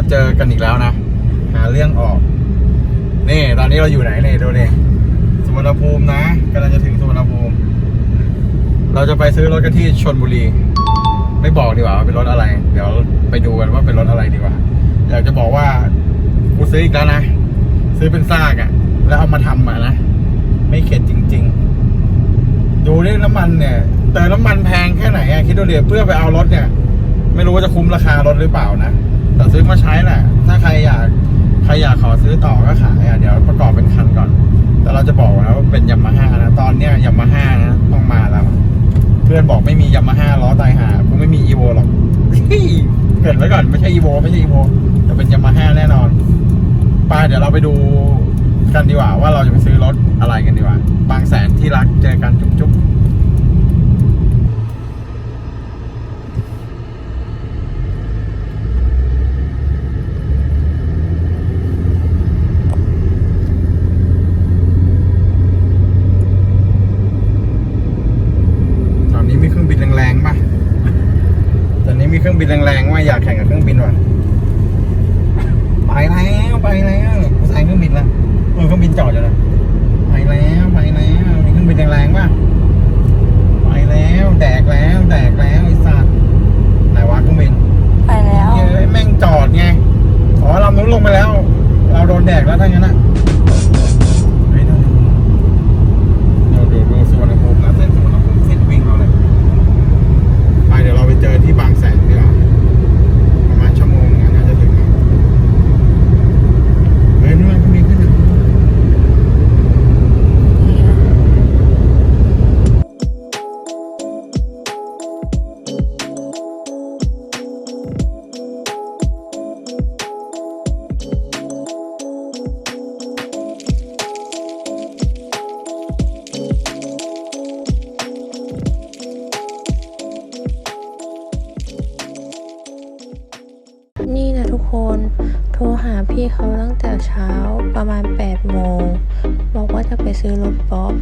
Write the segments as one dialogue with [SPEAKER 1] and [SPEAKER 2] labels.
[SPEAKER 1] มาเจอกันอีกแล้วนะ หาเรื่องออก นี่ตอนนี้เราอยู่ไหนเนี่ยดูนี่สุวรรณภูมินะกำลังจะถึงสุวรรณภูมิ เราจะไปซื้อรถกันที่ชนบุรี ไม่บอกดีกว่าว่าเป็นรถอะไร เดี๋ยวไปดูกันว่าเป็นรถอะไรดีกว่า อยากจะบอกว่ากูซื้ออีกแล้วนะ ซื้อเป็นซากอะ่ะ แล้วเอามาทำมานะ ไม่เข็ดจริง ๆ ดูนี่น้ำมันเนี่ยเติมน้ำมันแพงแค่ไหนอะคิดดูเดียเพื่อไปเอารถเนี่ย ไม่รู้ว่าจะคุ้มราคารถหรือเปล่านะ แต่ซื้อมาใช้แหละ ถ้าใครอยากใครอยากขอซื้อต่อก็ขายอะเดี๋ยวประกอบเป็นคันก่อน แต่เราจะบอกนะว่าเป็นยามาฮ่านะ ตอนเนี้ยยามาฮ่านะต้องมาแล้ว เพื่อนบอกไม่มียามาฮ่าล้อตายหาคงไม่มีอีโวหรอกเกิดไว้ก่อนไม่ใช่อีโวไม่ใช่อีโวแต่เป็นยามาฮ่าแน่นอนไป้าเดี๋ยวเราไปดูกันดีกว่า ว่าเราจะไปซื้อรถอะไรกันดีกว่า บางแสนที่รักเจอกันจุ๊บๆตอนนี้มีเครื่องบินแรงๆป่ะตอนนี้มีเครื่อง บินแรงๆว่าอยากแข่งกับเครื่องบินว่ะไปแล้วไปแล้วกูใส่เครื่องบินแล้วเออเครื่องบินจอดอยู่นะไปแล้วไปแล้วมีเครื่องบินแรงๆป่ะไปแล้วแดกแล้วแดกแล้วไอ้สัตว์ไหนวะเครื่องบิน
[SPEAKER 2] ไปแล้ว
[SPEAKER 1] เฮ้ยแม่งจอดไงอ๋อลำนู้นลงไปแล้ว เราโดนแดกแล้วทั้งนั้นนะ นี่นะ
[SPEAKER 2] ทุกคน โทรหาพี่เขาตั้งแต่เช้าประมาณ 8 โมง บอกว่าจะไปซื้อรถป๊อป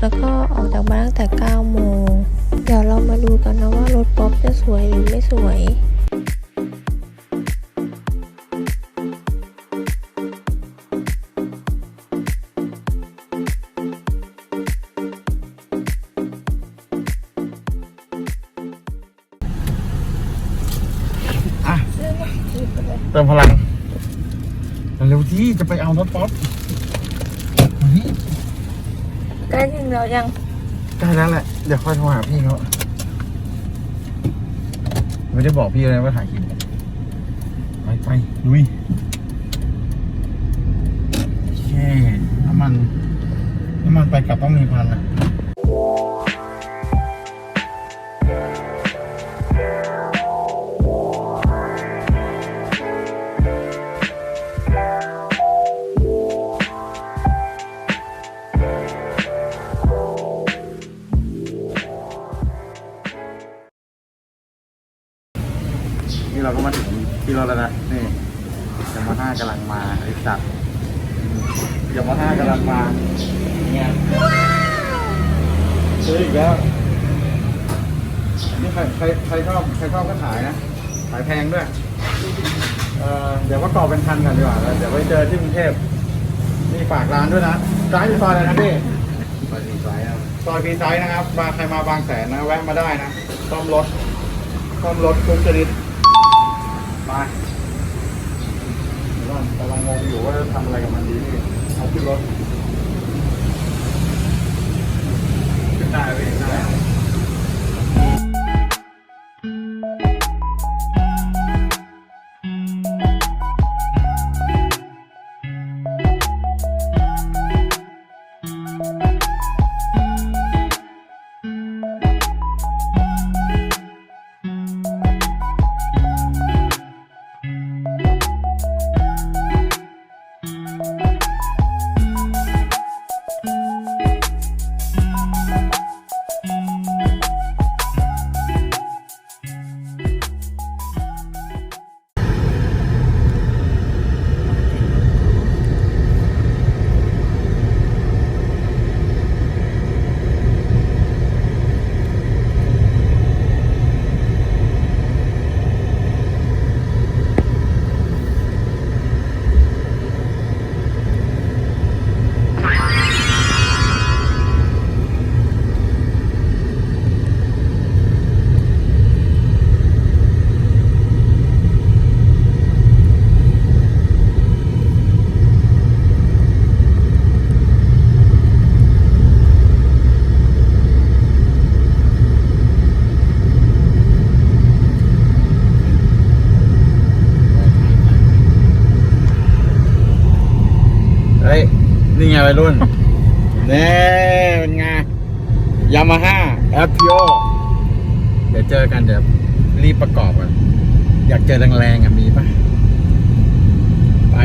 [SPEAKER 2] แล้วก็ออกจากบ้านตั้งแต่ 9 โมง เดี๋ยวเรามาดูกันนะว่ารถป๊อปจะสวย
[SPEAKER 1] เติมพลังเร็วที่จะไปเอารถป๊อปเฮ้ย
[SPEAKER 2] ใกล้ถึงแล้วยัง
[SPEAKER 1] ใกล้แล้วแหละ เดี๋ยวค่อยโทรหาพี่เขาไม่ได้บอกพี่เลยว่าถ่ายคลิปไปไปลุยโอเคน้ำมันน้ำมันไปกลับต้องมีพันอะ เราก็มาถึงที่รถแล้วนะนี่ยามาฮ่ากำลังมาไอ้สัตว์ยามาฮ่ากำลังมาเนี่ยซื้ออีกแล้วนี่ใครใครใครชอบใครชอบก็ขายนะขายแพงด้วยเอ่อเดี๋ยวประกอเป็นพันกันดีกว่าแล้วเดี๋ยวไปเจอที่กรุงเทพนี่ฝากร้านด้วยนะร้านอยู่ซอยอะไรนะพี่
[SPEAKER 3] ไปดีไซน์ครับ
[SPEAKER 1] ซอยพีไซส์นะครับมาใครมาบางแสนนะแวะมาได้นะซ่อมรถซ่อมรถทุกชนิด มาเดี๋ยวกำลังงงอยู่ว่าจะทำอะไรกับมันดีพี่เอาขึ้นรถขึ้นได้เลย นี่ไงวัยรุ่นนี่เป็นไงยามาฮ่าแอปพิโอเดี๋ยวเจอกันเดี๋ยวรีบประกอบกันอยากเจอแรงๆอะมีปะไป